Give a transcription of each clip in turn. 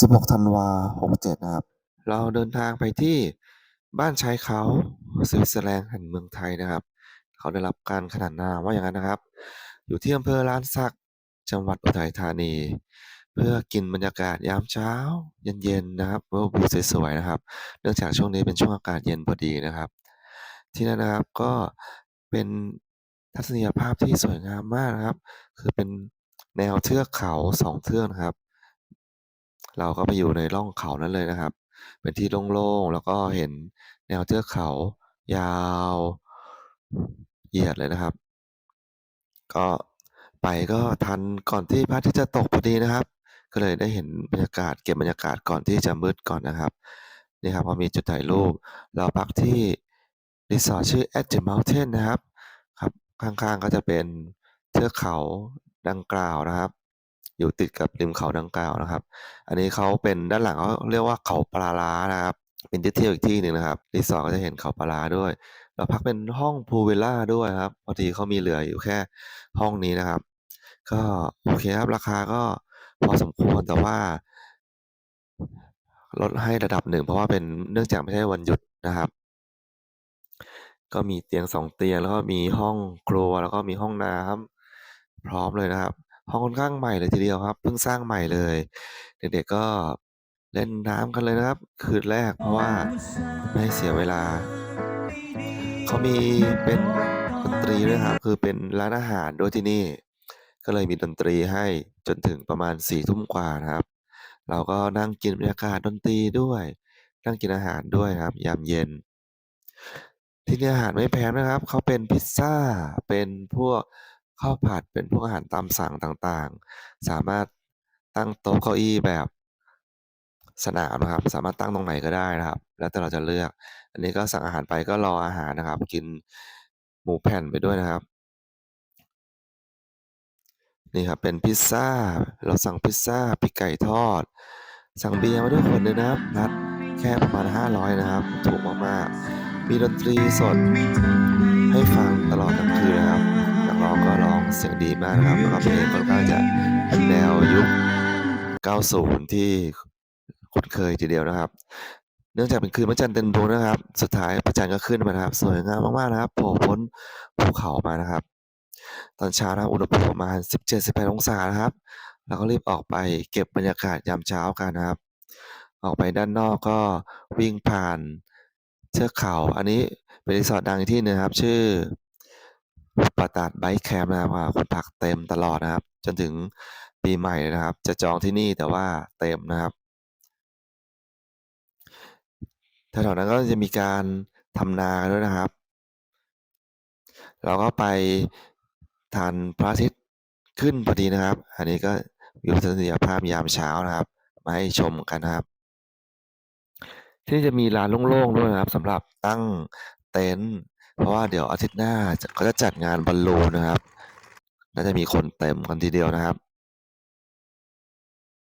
16ธันวา67 นะครับ เราเดินทางไปที่บ้านชายเขาสวิตเซอร์แลนด์แห่งเมืองไทยนะครับ เขาได้รับการขนานนามว่าอย่างนั้นนะครับ อยู่ที่อำเภอลานสักจังหวัดอุทัยธานี เพื่อกินบรรยากาศยามเช้า เย็นๆนะครับว่าวิวสวยๆนะครับ เนื่องจากช่วงนี้เป็นช่วงอากาศเย็นพอดีนะครับ ที่นั่นนะครับก็เป็นทัศนียภาพที่สวยงามมากนะครับ คือเป็นแนวเทือกเขา2เทือกนะครับ เราก็ไปอยู่ในร่องเขานั้นเลยนะครับ เป็นที่โล่งๆ แล้วก็เห็นแนวเทือกเขา ยาวเหยียดเลยนะครับ ก็ไปก็ทันก่อนที่พระอาทิตย์จะตกพอดีนะครับ ก็เลยได้เห็นบรรยากาศเก็บบรรยากาศก่อนที่จะมืดก่อนนะครับนี่ครับก็มีจุดถ่ายรูป เราพักที่รีสอร์ทชื่อ At the Mountain นะครับ ครับข้างๆก็จะเป็นเทือกเขาดังกล่าวนะครับ อยู่ติดกับริมเขาดังกล่าวนะครับ อันนี้เขาเป็นด้านหลังเขาเรียกว่าเขาปลาร้านะครับ เป็นที่เที่ยวอีกที่หนึ่งนะครับรีสอร์ทก็จะเห็นเขาปลาร้าด้วยเราพักเป็นห้อง Pool Villa ด้วยครับพอดีเขามีเหลืออยู่แค่ห้องนี้นะครับ ก็โอเคครับราคาก็พอสมควรแต่ว่าลดให้ระดับหนึ่งเพราะว่าเป็นเนื่องจากไม่ใช่วันหยุดนะครับ ก็มีเตียง2เตียงแล้วก็มีห้องครัวแล้วก็มีห้องน้ำพร้อมเลยนะครับ ห้องค่อนข้างใหม่เลยทีเดียวครับ เพิ่งสร้างใหม่เลย เด็กๆก็เล่นน้ำกันเลยนะครับ คืนแรกเพราะว่าไม่เสียเวลา เขามีเป็นดนตรีด้วยครับ คือเป็นร้านอาหารด้วยที่นี่ ก็เลยมีดนตรีให้จนถึงประมาณ4ทุ่มกว่านะครับ เราก็นั่งกินบรรยากาศดนตรีด้วย นั่งกินอาหารด้วยครับ ยามเย็น ที่นี่อาหารไม่แพงนะครับ เขาเป็นพิซซ่าเป็นพวก ข้าวผัดเป็นพวกอาหารตามสั่งต่างๆ สามารถตั้งโต๊ะเก้าอี้แบบสนามนะครับ สามารถตั้งตรงไหนก็ได้นะครับ แล้วแต่เราจะเลือก อันนี้ก็สั่งอาหารไปก็รออาหารนะครับ กินหมูแผ่นไปด้วยนะครับ นี่ครับเป็นพิซซ่า เราสั่งพิซซ่าปีกไก่ทอด สั่งเบียร์มาด้วยขวดหนึ่งนะครับนัดแค่ประมาณ 500 นะครับ ถูกมากๆ มีดนตรีสดให้ฟังตลอดทั้งคืนนะครับ สียงดีมากนะครับแล้วก็เพลงค่อนข้างจะเป็นแนวยุค 90 ที่คุ้นเคยทีเดียวนะครับ เนื่องจากเป็นคืนพระจันทร์เต็มดวงนะครับ สุดท้ายพระจันทร์ก็ขึ้นมานะครับ สวยงามมากๆนะครับโผล่พ้นภูเขามานะครับ ตอนเช้านะครับอุณหภูมิประมาณ 17-18 องศานะครับ เราก็รีบออกไปเก็บบรรยากาศยามเช้ากันนะครับ ออกไปด้านนอกก็วิ่งผ่านเทือกเขา อันนี้เป็นรีสอร์ทดังอีกที่หนึ่งนะครับ ชื่อ ปราตาดไบค์แคมป์นะครับอ่าคนพักเต็มตลอดนะครับ จนถึงปีใหม่นะครับ จะจองที่นี่แต่ว่าเต็มนะครับแถวๆนั้นก็จะมีการทำนาด้วยนะครับ เราก็ไปทันพระอาทิตย์ขึ้นพอดีนะครับ อันนี้ก็วิวทัศนียภาพยามเช้านะครับ มาให้ชมกันนะครับ ที่นี่จะมีลานโล่งๆด้วยนะครับสำหรับตั้งเต็นท์ เพราะว่าเดี๋ยวอาทิตย์หน้าเขาจะจัดงานบอลลูนนะครับ น่าจะมีคนเต็มกันทีเดียวนะครับ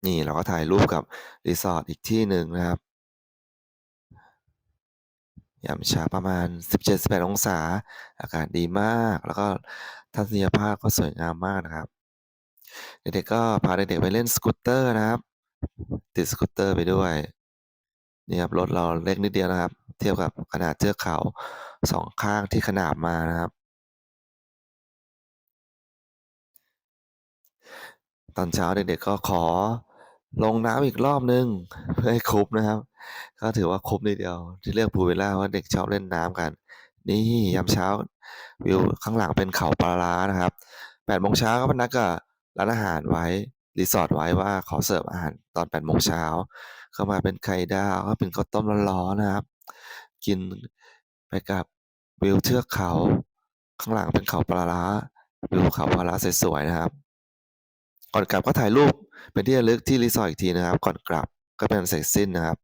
นี่เราก็ถ่ายรูปกับรีสอร์ทอีกที่หนึ่งนะครับยามเช้าประมาณ 17-18 องศา อากาศดีมาก แล้วก็ทัศนียภาพก็สวยงามมากนะครับ เด็กๆก็พาเด็กๆไปเล่นสกูตเตอร์นะครับ ติดสกูตเตอร์ไปด้วย นี่ครับรถเราเล็กนิดเดียวนะครับ เทียบกับขนาดเทือกเขา 2ข้างที่ขนาบมานะครับ ตอนเช้าเด็กๆก็ขอลงน้ำอีกรอบหนึ่งเพื่อให้คุ้มนะครับ ก็ถือว่าคุ้มทีเดียว ที่เลือก Pool Villa เพราะว่าเด็กชอบเล่นน้ำกัน นี่ยามเช้าวิวข้างหลังเป็นเขาปลาร้านะครับ8โมงเช้าก็นัดกับร้านอาหารไว้รีสอร์ทไว้ว่าขอเสิร์ฟอาหารตอน8โมงเช้าก็มาเป็นไข่ดาวก็เป็นข้าวต้มร้อนๆนะครับ กิน ไปกับวิวเทือกเขา ข้างหลังเป็นเขาปลาร้าวิวเขาปลาร้าสวยๆนะครับ ก่อนกลับก็ถ่ายรูปเป็นที่ระลึกที่รีสอร์ทอีกทีนะครับ ก่อนกลับก็เป็นอันเสร็จสิ้นนะครับ